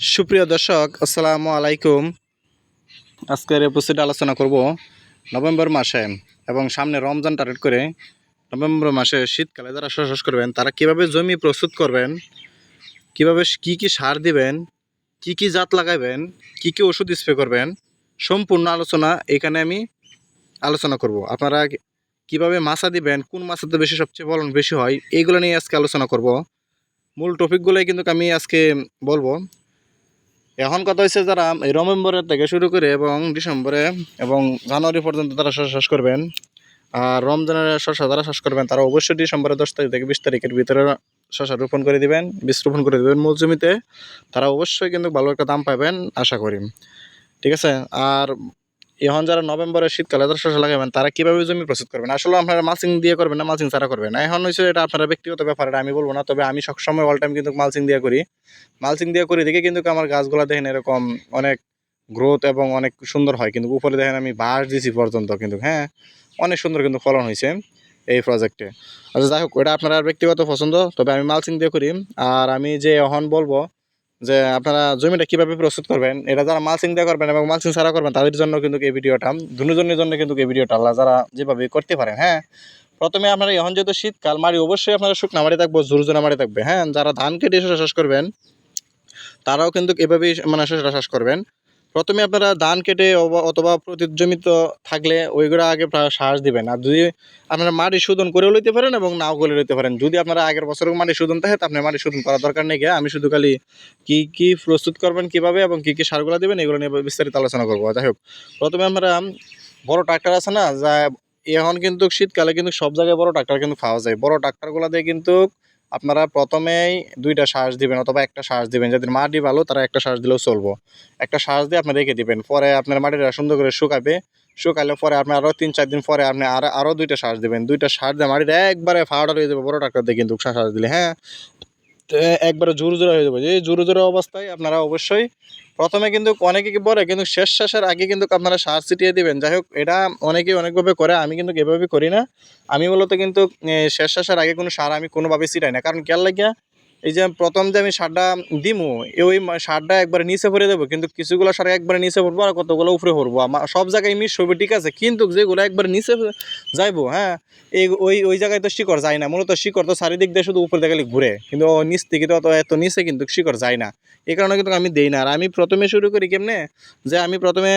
সুপ্রিয় দর্শক, আসসালামু আলাইকুম। আজকের এপিসোডে আলোচনা করব নভেম্বর মাসে এবং সামনে রমজান টার্গেট করে নভেম্বর মাসে শীতকালে যারা চাষ করবেন, তারা কীভাবে জমি প্রস্তুত করবেন, কীভাবে কি কি সার দিবেন, কি কি জাত লাগাবেন, কি কি ওষুধ স্প্রে করবেন, সম্পূর্ণ আলোচনা এখানে আমি আলোচনা করব। আপনারা কীভাবে মাছা দিবেন, কোন মাছাতে বেশি সবচেয়ে ফলন বেশি হয় এইগুলো নিয়ে আজকে আলোচনা করব। মূল টপিকগুলোই কিন্তু আমি আজকে বলব। এখন কথা হয়েছে যারা এই নভেম্বরের থেকে শুরু করে এবং ডিসেম্বরে এবং জানুয়ারি পর্যন্ত তারা শস্য শেষ করবেন, আর রমজানের শস্য যারা শেষ করবেন, তারা অবশ্যই ডিসেম্বরের দশ তারিখ থেকে বিশ তারিখের ভিতরে শস্য রোপণ করে দিবেন, বীজ রোপণ করে দেবেন মূল জমিতে। তারা অবশ্যই কিন্তু ভালো একটা দাম পাবেন, আশা করি। ঠিক আছে? আর এখন যারা নভেম্বরের শীতকালে যারা শস্য লাগাবেন, তারা কীভাবে জমি প্রস্তুত করবেন? আসলে আপনারা মালচিং দিয়ে করবেন না মালচিং ছাড়া করবেন না? এখন হচ্ছে এটা আপনারা ব্যক্তিগত ব্যাপার, এটা আমি বলব না, তবে আমি সবসময় অল টাইম কিন্তু মালচিং দিয়ে করি। মালচিং দিয়ে করি দেখে কিন্তু আমার গাছগুলো দেখেন এরকম অনেক গ্রোথ এবং অনেক সুন্দর হয়। কিন্তু উপরে দেখেন আমি বাঁশ দিছি পর্যন্ত কিন্তু হ্যাঁ অনেক সুন্দর কিন্তু ফলন হয়েছে এই প্রজেক্টে আচ্ছা যাই হোক ওটা আপনার ব্যক্তিগত পছন্দ, তবে আমি মালচিং দিয়ে করি। আর আমি যে এখন বলব যে আপনারা জমিটা কীভাবে প্রস্তুত করবেন, এটা যারা মালসিং দিয়ে করবেন এবং মালসিং ছাড়া করবেন, তাদের জন্য কিন্তু এই ভিডিওটা দুজনের জন্য কিন্তু এই ভিডিওটা আল্লাহ যারা যেভাবে করতে পারেন হ্যাঁ? প্রথমে আপনারা এখন যেহেতু শীতকাল মারি অবশ্যই আপনারা শুকনা মারি থাকব জোরজোনা মারি থাকবে হ্যাঁ? যারা ধান কেটে শেষ করবেন, তারাও কিন্তু এভাবেই মানে চাষ করবেন। প্রথমে আপনারা ধান কেটে অথবা প্রতিজমিত থাকলে ওইগুলো আগে সার দিবেন। আর যদি আপনারা মাটি শোধন করেও লইতে পারেন এবং নাও করে লইতে পারেন। যদি আপনারা আগের বছরেও মাটি শোধন থাকে, তা আপনি মাটি শোধন করার দরকার নেই গিয়ে। আমি শুধু খালি কি কি প্রস্তুত করবেন কীভাবে এবং কি কি সারগুলো দিবেন, এগুলো নিয়ে বিস্তারিত আলোচনা করব। যাই হোক, প্রথমে আমরা বড় ট্রাক্টর আছে না, যা এখন কিন্তু শীতকালে কিন্তু সব জায়গায় বড় ট্রাক্টর কিন্তু পাওয়া যায়। বড় ট্রাক্টরগুলো দিয়ে কিন্তু আপনারা প্রথমেই দুইটা শ্বাস দিবেন অথবা একটা শ্বাস দিবেন। যাদের মাটি ভালো, তারা একটা শ্বাস দিলেও চলবো। একটা শ্বাস দিয়ে আপনি রেখে দিবেন। পরে আপনার মাটিটা সুন্দর করে শুকাবে। শুকালে পরে আপনি আরও তিন, চার দিন পরে আপনি আর আরও দুইটা শ্বাস দিবেন। দুইটা শ্বাস দিয়ে মাটিটা একবারে ফাওয়াটা হয়ে যাবে। বড় ডাক্তার দিয়ে কিন্তু শ্বাস দিলে হ্যাঁ? একবারে জোর জোড়া হয়ে যাবে। এই জোর জোরে অবস্থায় আপনারা অবশ্যই প্রথমে কিন্তু অনেকে কি বলে, কিন্তু শেষ শেষের আগে কিন্তু আপনারা সার ছিটিয়ে দেবেন। যাই হোক, এটা অনেকেই অনেকভাবে করে, আমি কিন্তু এভাবে করি না। আমি মূলত কিন্তু শেষ শেষের আগে কোনো সার আমি কোনোভাবে ছিটাই না। কারণ কেয়ার লাগিয়া এই যে প্রথম যে আমি সারটা দিমু ওই সারটা একবারে নিচে ভরে দেবো, কিন্তু কিছুগুলো সার একবারে নিচে পড়ব আর কতগুলো উপরে পড়ব আমার সব জায়গায় মিস হবে ঠিক আছে, কিন্তু যেগুলো একবারে নিচে যাইবো হ্যাঁ এই ওই ওই জায়গায় তো শিকড় যায় না, মূলত শিকড় তো চারিদিক দিয়ে শুধু উপরে দেখালে ঘুরে, কিন্তু ও নিচ থেকে তো অত এত নিচে কিন্তু শিকড় যায় না। এই কারণে কিন্তু আমি দেই না, আর আমি প্রথমে শুরু করি কেমনে, যে আমি প্রথমে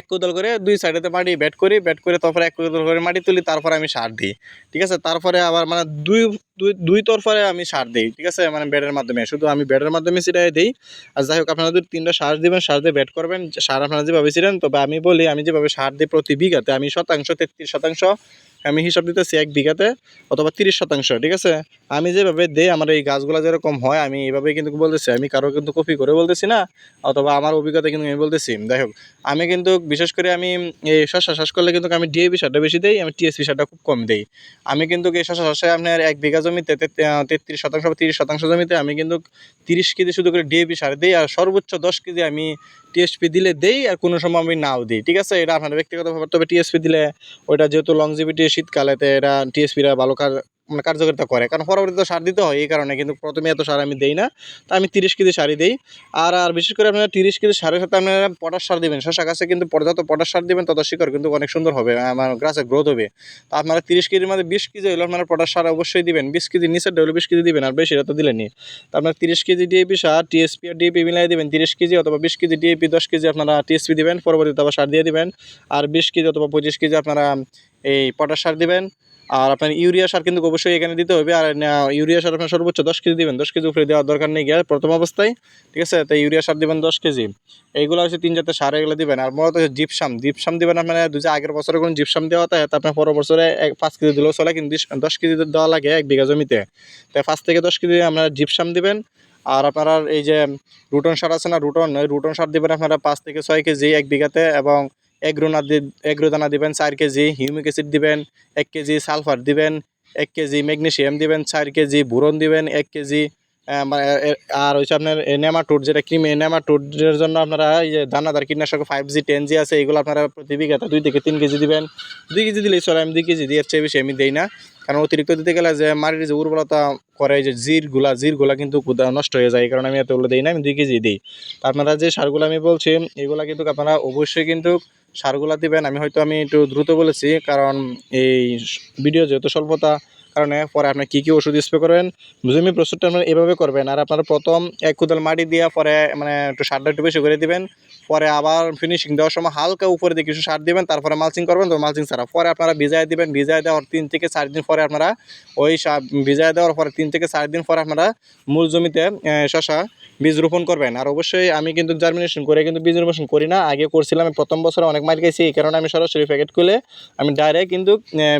এক কোদল করে দুই সাইডেতে মাটি ব্যাট করি ব্যাট করে তারপরে এক কোদল করে মাটি তুলি, তারপরে আমি সার দিই, ঠিক আছে? তারপরে আবার মানে দুই দুই দুই তরফরে আমি সার দিই, ঠিক আছে? মানে ব্যাটের মাধ্যমে। শুধু আমি ব্যাটের মাধ্যমে সেটাই দিই। আর যাই হোক, আপনারা যদি তিনটা সার দিবেন, সার দিয়ে ব্যাট করবেন সার আপনারা যেভাবে ছিলেন তবে আমি বলি, আমি যেভাবে সার দিই প্রতি বিঘাতে, আমি শতাংশ, তেত্রিশ শতাংশ, আমি হিসাব দিতেছি এক বিঘাতে, অথবা তিরিশ শতাংশ, ঠিক আছে? আমি যেভাবে দেই, আমার এই গাছগুলো যেরকম হয়, আমি এইভাবে কিন্তু বলতেছি। আমি কারও কিন্তু কপি করে বলতেছি না, অথবা আমার অভিজ্ঞতা কিন্তু আমি বলতেছি। যাই হোক, আমি কিন্তু বিশেষ করে আমি এই শশা চাষ করলে কিন্তু আমি ডিএপি সারটা বেশি দিই, আমি টিএসপি সারটা খুব কম দিই। আমি কিন্তু এই শস্য চাষে আপনার এক বিঘা জমিতে তেত্রিশ শতাংশ বা তিরিশ শতাংশ জমিতে আমি কিন্তু তিরিশ কেজি শুধু করে ডিএপি সার দিই আর সর্বোচ্চ দশ কেজি আমি টিএসপি দিলে দেই আর কোনো সময় আমি নাও দিই, ঠিক আছে? এটা আপনার ব্যক্তিগত ব্যাপার, তবে টিএসপি দিলে ওইটা যেহেতু লংজিভিটি শীতকালেতে এটা টিএসপিরা ভালো কাজ মানে কার্যকারিতা করে। কারণ পরবর্তীতে সার দিতে হয় এই কারণে, কিন্তু প্রথমে এত সার আমি দেই না। তা আমি তিরিশ কেজি সারই দিই। আর আর বিশেষ করে আপনারা তিরিশ কেজি সারের সাথে আপনারা পটাশ সার দিবেন। শশা গাছে কিন্তু যত পটাশ সার দিবেন, তত শিকড় কিন্তু অনেক সুন্দর হবে আমার গাছের গ্রোথ হবে। তা আপনারা তিরিশ কেজির মধ্যে বিশ কেজি হলে আপনারা পটাশ সার অবশ্যই দিবেন। বিশ কেজি নিচের হলে বিশ কেজি দিবেন, আর বেশি তো দিলেনি তা আপনার তিরিশ কেজি ডিএপি সার টিএসপি আর ডিএপি মিলাই দিবেন। তিরিশ কেজি অথবা বিশ কেজি ডিএপি দশ কেজি আপনারা টিএসপি দিবেন, পরবর্তীতে আবার সার দিয়ে দিবেন। আর বিশ কেজি অথবা পঁচিশ কেজি আপনারা এই পটাশ সার দিবেন, আর আপনার ইউরিয়া সার কিন্তু অবশ্যই এখানে দিতে হবে, আর ইউরিয়া সার আপনার সর্বোচ্চ দশ কেজি দিবেন, দশ কেজি উপরে দেওয়ার দরকার নেই গিয়ে প্রথম অবস্থায়, ঠিক আছে? তো ইউরিয়া সার দিবেন দশ কেজি। এইগুলো হচ্ছে তিন জাতের সার, এগুলো দিবেন, আর মূলত জিপসাম জিপসাম দিবেন আপনার দুই আগের বছরে কোনো জিপসাম দেওয়া হয় তা আপনার পরের বছরে এক, পাঁচ কেজি দিলেও চলে, কিন্তু দশ কেজি দেওয়া লাগে এক বিঘা জমিতে। তাই পাঁচ থেকে দশ কেজি আপনারা জিপসাম দিবেন, আর আপনারা এই যে রুটন সার আছে না, রুটন রুটন সার দিবেন আপনারা পাঁচ থেকে ছয় কেজি এক বিঘাতে, এবং এগ্রোনা এগ্রো দানা দিবেন চার কেজি, হিউমিক অ্যাসিড দিবেন এক কেজি, সালফার দিবেন এক কেজি, ম্যাগনেশিয়াম দিবেন চার কেজি, বোরন দিবেন এক কেজি আর হচ্ছে আপনার নেমাটোড, যেটা ক্রিম ক্রিমি নেমাটোডের জন্য আপনারা এই যে দানাদার কীটনাশক ফাইভ জি টেন জি আছে, এগুলো আপনারা প্রতি বিঘাতে দুই থেকে তিন কেজি দিবেন। দুই কেজি দিলেই চলে, আমি দুই কেজি দিয়ে চেয়ে বেশি আমি দিই না। কারণ অতিরিক্ত দিতে গেলে যে মাটির যে উর্বরতা করে যে জিরগুলা জিরগুলা কিন্তু নষ্ট হয়ে যায়, এই কারণে আমি এতগুলো দিই না, আমি দুই কেজি দিই। আপনারা যে সারগুলো আমি বলছি, এগুলা কিন্তু আপনারা অবশ্যই কিন্তু সারগুলা দিবেন। আমি হয়তো আমি একটু দ্রুত বলেছি, কারণ এই ভিডিও যেহেতু স্বল্পতা কারণে পরে আপনি কী কী ওষুধ স্প্রে করবেন, জমি প্রস্তুতটা আপনারা এভাবে করবেন। আর আপনারা প্রথম এক কুদাল মাটি দিয়ে পরে মানে একটু সারটা একটু বেশি করে দিবেন। পরে আবার ফিনিশিং দেওয়ার সময় হালকা উপরে দিয়ে কিছু সার দিবেন, তারপরে মালচিং করবেন, তো মালচিং ছাড়া। পরে আপনারা ভিজায় দিবেন, ভিজায় দেওয়ার তিন থেকে চার দিন পরে আপনারা ওই ভিজায় দেওয়ার পরে তিন থেকে চার দিন পরে আপনারা মূল জমিতে শশা বীজ রোপণ করবেন। আর অবশ্যই আমি কিন্তু জার্মিনেশন করে কিন্তু বীজ রোপণ করি না। আগে করছিলাম, আমি প্রথম বছরে অনেক মার গেছি এই কারণে আমি সরাসরি প্যাকেট খুলে আমি ডাইরেক্ট কিন্তু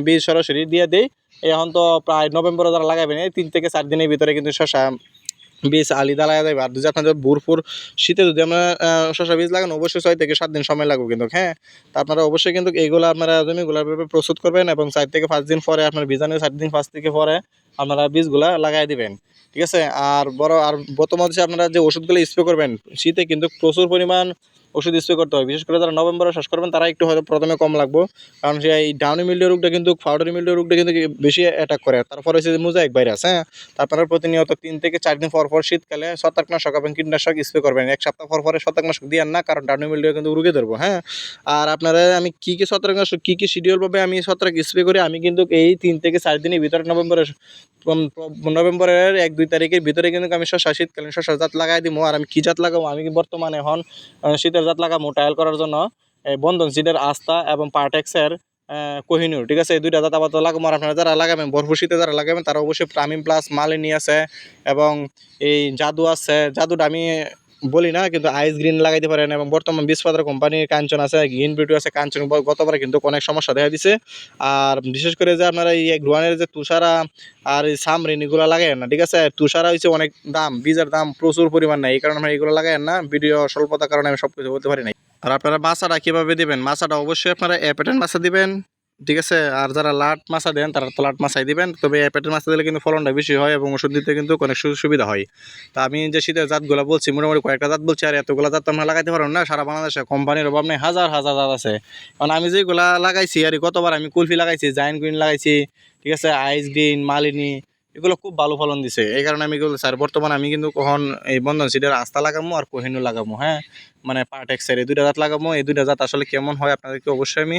বীজ সরাসরি দিয়ে দিই। এখন তো প্রায় নভেম্বরে যারা লাগাবেন, এই তিন থেকে চার দিনের ভিতরে কিন্তু শশা বীজ আলিদা লাগা যাবে আর যদি আপনাদের বুরফুর শীতে যদি আমরা শশা বীজ লাগান, অবশ্যই ছয় থেকে সাত দিন সময় লাগবে কিন্তু হ্যাঁ? তা আপনারা অবশ্যই কিন্তু এইগুলো আপনারা জমিগুলো এভাবে প্রস্তুত করবেন এবং চার থেকে পাঁচ দিন পরে আপনার বীজাণু চার দিন পাঁচ থেকে পরে আপনারা বীজগুলা লাগাই দিবেন, ঠিক আছে? আর বড়, আর বর্তমান আপনারা যে ওষুধগুলো স্প্রে করবেন, শীতে কিন্তু প্রচুর পরিমাণ ওষুধ স্প্রে করতে হবে বিশেষ করে যারা নভেম্বরে শেষ করবেন তারা একটু হয়তো প্রথমে কম লাগবে। কারণ সে এই ডাউনি মিল্ডিও রোগটা কিন্তু ফাউডারি মিল্ডিও রোগটা কিন্তু বেশি অ্যাটাক করে। তারপরে হচ্ছে মোজাইক ভাইরাস হ্যাঁ? তারপরে প্রতিনিয়ত তিন থেকে চার দিন পর পর শীতকালে শতাকনাশক এবং কীটনাশক স্প্রে করবেন। এক সপ্তাহ পর পরে শতাকনাশক দিয়েন না কারণ ডাউনি মিল্ডিও কিন্তু রুগে ধরবো হ্যাঁ? আর আপনারা আমি কী কী ছত্রাকনাশক কী কী শিডিউল পাবে আমি ছত্রাক স্প্রে করি আমি কিন্তু এই তিন থেকে চার দিনের ভিতরে নভেম্বরের নভেম্বরের এক দুই তারিখের ভিতরে কিন্তু আমি শশা শীতকালীন শশা জাত লাগাই দিব। আর আমি কী জাত লাগাবো? আমি বর্তমানে এখন আহ, শীতের জাত লাগা মোটাইল করার জন্য এই বন্ধন সিডের আস্থা এবং পার্টেক্সের কোহিনুর, ঠিক আছে? এই দুইটা জাত আপাতত লাগাবো। আপনারা যারা লাগাবেন বরফুশিতে যারা লাগাবেন, তারা অবশ্যই প্রামিন প্লাস মালিনী আছে এবং এই জাদু আছে। জাদুটা আমি বলি না, কিন্তু আইস গ্রিন লাগাইতে পারেন এবং বর্তমান বীজপাত্র কোম্পানির কাঞ্চন আছে গ্রিন বিউটি আছে, কাঞ্চন গতবারে কিন্তু অনেক সমস্যা দেখা দিছে। আর বিশেষ করে যে আপনারা এই গ্রোয়ানের যে তুষারা আর এই সামরিন এগুলো লাগায়েন না, ঠিক আছে? তুষারা হচ্ছে অনেক দাম, বীজের দাম প্রচুর পরিমাণ নাই, এই কারণে আমরা এগুলো লাগায়েন না। ভিডিও স্বল্পতার কারণে আমি সব কিছু বলতে পারি নাই। আর আপনারা মাছাটা কীভাবে দিবেন? মাছাটা অবশ্যই আপনারা অ্যাপেটেন মাছা দিবেন। ঠিক আছে? আর যারা লাট মাছা দেন, তারা তো লাট মাছাই দিবেন। তবে প্যাটের মাছা দিলে কিন্তু ফলনটা বেশি হয় এবং ওষুধ দিতে কিন্তু অনেক সুবিধা হয়। তা আমি যে শীতের জাতগুলো বলছি, মোটামুটি কয়েকটা জাত বলছি, আর এতগুলো জাত আমরা লাগাইতে পারব না। সারা বাংলাদেশে কোম্পানির অভাব নেই, হাজার হাজার জাত আছে। কারণ আমি যেগুলা লাগাইছি, আর কতবার আমি কুলফি লাগাইছি, জাইন গ্রিন লাগাইছি, ঠিক আছে? আইস গ্রিন, মালিনী এগুলো খুব ভালো ফলন দিছে। এই কারণে আমি এগুলো স্যার, বর্তমানে আমি কিন্তু কখন এই বন্ধন সিডের আস্থা লাগামো আর কোহিনু লাগামো? হ্যাঁ? মানে পার্টেক্সের এই দুইটা জাত লাগামো, এই দুইটা জাত আসলে কেমন হয় আপনাদেরকে অবশ্যই আমি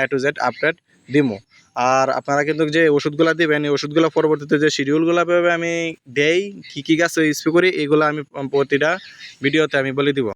এ টু জেড আপডেট দিমো। আর আপনারা কিন্তু যে ওষুধগুলো দিবেন, এই ওষুধগুলো পরবর্তীতে যে শিডিউলগুলো আমি দেই, কী কী গাছ স্প্রে করি, এগুলো আমি প্রতিটা ভিডিওতে আমি বলে দিব।